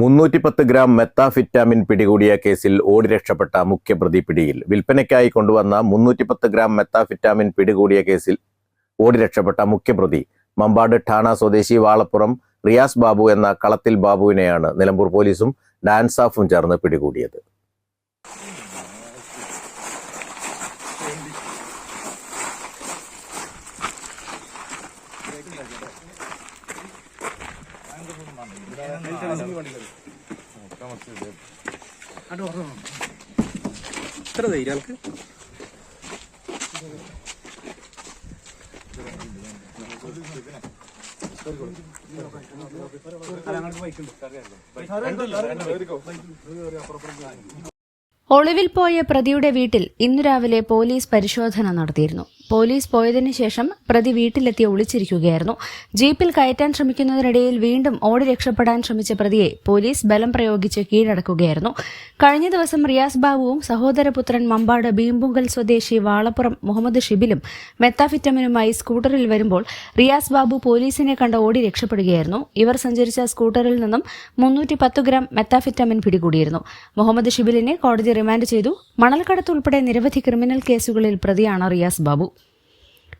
മുന്നൂറ്റിപ്പത്ത് gram methamphetamine പിടികൂടിയ കേസിൽ ഓടി രക്ഷപ്പെട്ട മുഖ്യപ്രതി പിടിയിൽ. വിൽപ്പനയ്ക്കായി കൊണ്ടുവന്ന മുന്നൂറ്റിപ്പത്ത് ഗ്രാം മെത്താഫിറ്റാമിൻ പിടികൂടിയ കേസിൽ ഓടി രക്ഷപ്പെട്ട മുഖ്യപ്രതി. മമ്പാട് ഠാണ സ്വദേശി വാളപ്പുറം റിയാസ് ബാബു എന്ന കളത്തിൽ ബാബുവിനെയാണ് നിലമ്പൂർ പോലീസും ഡാൻസാഫും ചേർന്ന് പിടികൂടിയത്. ഇത്ര ധൈര്യം ആൾക്ക് ഒളിവിൽ പോയ പ്രതിയുടെ വീട്ടിൽ ഇന്നു രാവിലെ പോലീസ് പരിശോധന നടത്തിയിരുന്നു. പോലീസ് പോയതിനു ശേഷം പ്രതി വീട്ടിലെത്തി ഒളിച്ചിരിക്കുകയായിരുന്നു. ജീപ്പിൽ കയറ്റാൻ ശ്രമിക്കുന്നതിനിടയിൽ വീണ്ടും ഓടി രക്ഷപ്പെടാൻ ശ്രമിച്ച പ്രതിയെ പോലീസ് ബലം പ്രയോഗിച്ച് കീഴടക്കുകയായിരുന്നു. കഴിഞ്ഞ ദിവസം റിയാസ് ബാബുവും സഹോദരപുത്രൻ മമ്പാട് ബീമ്പുങ്കൽ സ്വദേശി വാളപ്പുറം മുഹമ്മദ് ഷിബിലും മെത്താഫിറ്റമിനുമായി സ്കൂട്ടറിൽ വരുമ്പോൾ റിയാസ് ബാബു പോലീസിനെ കണ്ട് ഓടി രക്ഷപ്പെടുകയായിരുന്നു. ഇവർ സഞ്ചരിച്ച സ്കൂട്ടറിൽ നിന്നും മുന്നൂറ്റി പത്ത് ഗ്രാം മെത്താഫിറ്റമിൻ പിടികൂടിയിരുന്നു. മുഹമ്മദ് ഷിബിലിനെ കോടതി റിമാൻഡ് ചെയ്തു. മണൽക്കടത്ത് ഉൾപ്പെടെ നിരവധി ക്രിമിനൽ കേസുകളിൽ പ്രതിയാണ് റിയാസ് ബാബു.